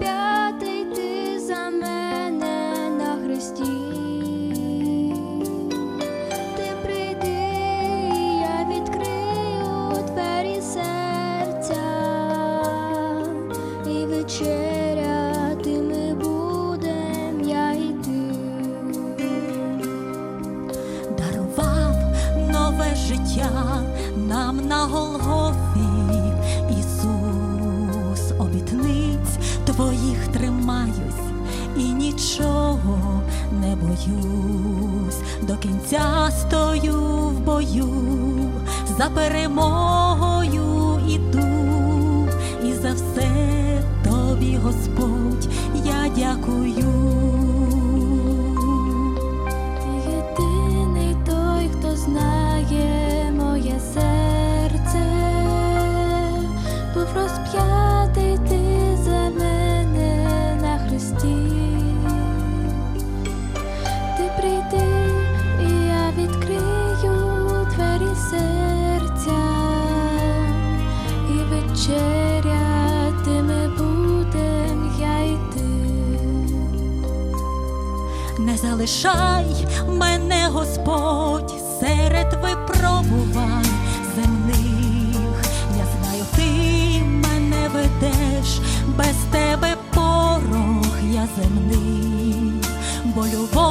розп'ятий ти за мене на хресті. Ти прийди, я відкрию двері серця і вечеряти ми будем, я і дарував нове життя нам на Голгофі. Твоїх тримаюсь і нічого не боюсь, до кінця стою в бою, за перемогою іду, і за все тобі, Господь, я дякую. Не залишай мене, Господь, серед випробувань земних. Я знаю, ти мене ведеш, без тебе порог я земний, бо любов